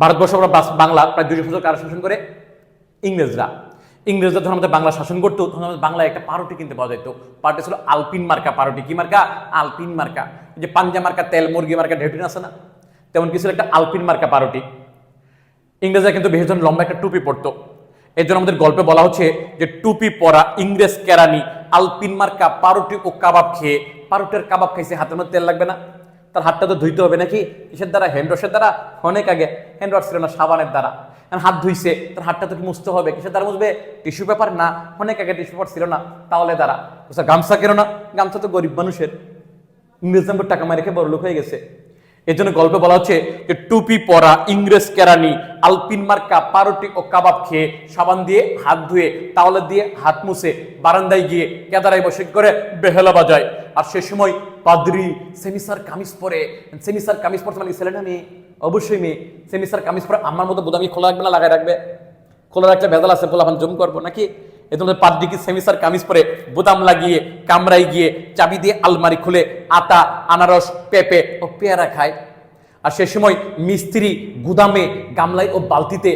ভারতবর্ষ বাংলা প্রায় দুশো বছর কারা শাসন করে? ইংরেজরা। ইংরেজরা যখন আমাদের বাংলা শাসন করতো, তখন আমাদের বাংলায় একটা পারোটি কিনতে পাওয়া যেত। পারোটি ছিল আলপিন মার্কা। পারোটি কি মার্কা? আলপিন মার্কা। যে পাঞ্জা মার্কা, তেল, মুরগি মার্কা, ঢেটুন আছে না? তেমন কিছু একটা আলপিন মার্কা পারোটি ইংরেজরা কিন্তু ভীষণ লম্বা একটা টুপি পরতো। এর জন্য আমাদের গল্পে বলা হচ্ছে যে টুপি পরা ইংরেজ কেরানি আলপিন মার্কা পারোটি ও কাবাব খেয়ে পারোটের কাবাব খাইছে, হাতের মধ্যে তেল লাগবে না। তার হাতটা তো ধুইতে হবে নাকি? কিসের দ্বারা? হ্যান্ড ওয়াশের দ্বারা? অনেক আগে। হ্যান্ড ওয়াশ ছিল না, সাবানের দ্বারা। হাত ধুইছে, তার হাতটা তো মুছতে হবে? কিসের দ্বারা মুছবে? টিস্যু পেপার না, অনেক আগে টিস্যু পেপার ছিল না তাহলে দ্বারা। গামছা কেন না? গামছা তো গরিব মানুষের। ইংরেজ নাম্বার টাকা মারে বড় লোক হয়ে গেছে। এর জন্য গল্পে বলা হচ্ছে যে, টুপি পরা ইংরেজ কেরানি আলপিন মার্কা, পারোটি ও কাবাব খেয়ে সাবান দিয়ে হাত ধুয়ে তাওয়ালে দিয়ে হাত মুছে বারান্দায় গিয়ে কেদারায় বসে করে বেহেলা বাজায়। আর সে সময় পাদ্রি সেমিসার কামিজ পরে, সেমিসার কামিজ পরতে মানে ছেলে না মেয়ে? অবশ্যই মেয়ে। সেমিসার কামিজ পরে আমার মতো বোধামি খোলা রাখবে না লাগাই রাখবে? খোলা রাখলে ভেজাল আছে বলে জম করব নাকি? এ তোমাদের পাদ্রিকি সেমিসার কামিজ পরে বোতাম লাগিয়ে কামরাই গিয়ে চাবি দিয়ে আলমারি খুলে আটা, আনারস, পেঁপে ও পেয়ারা খায়। আর সে সময় মিস্ত্রি গুদামে, গামলায় ও বালতিতে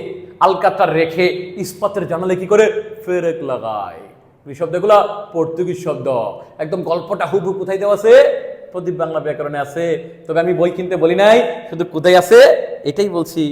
আলকাতা রেখে ইস্পাতের জানালে কি করে? ফেরেক লাগায়। এই শব্দগুলো পর্তুগিজ শব্দ। একদম গল্পটা হুবু কোথায় দেওয়া আছে? প্রদীপ বাংলা ব্যাকরণে আছে। তবে আমি বই কিনতে বলি নাই, শুধু কোথায় আছে? এটাই বলছি।